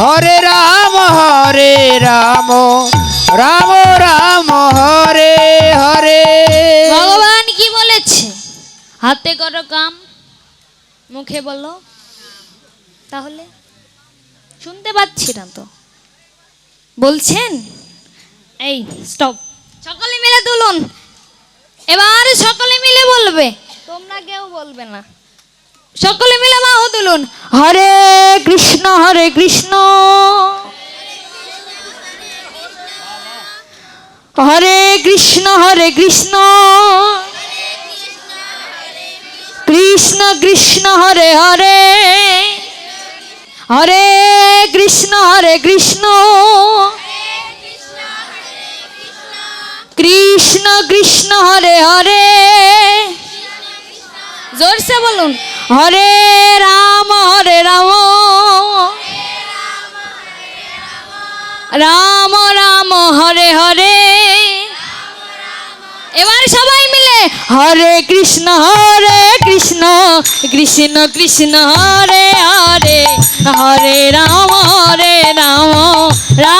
হরে রাম হরে রাম রাম রাম, হরে হরে। ভগবান কি বলেছে? হাতে করো কাম। মুখে বলো। তাহলে শুনতে পাচ্ছি না তো। বলছেন? এই স্টপ সকলে মিলে তুলুন এবার সকলে মিলে বলবে। তোমরা কেউ বলবে না। সকলে মিলে বাহু তুলুন। হরে কৃষ্ণ হরে কৃষ্ণ। হরে কৃষ্ণ হরে কৃষ্ণ। কৃষ্ণ কৃষ্ণ, হরে হরে। হরে কৃষ্ণ হরে কৃষ্ণ। কৃষ্ণ কৃষ্ণ, হরে হরে। জোরসে বলুন। হরে রাম হরে রাম। রাম রাম, হরে হরে। এবার সবাই মিলে হরে কৃষ্ণ হরে কৃষ্ণ কৃষ্ণ কৃষ্ণ, হরে হরে। হরে রাম হরে রাম। রাম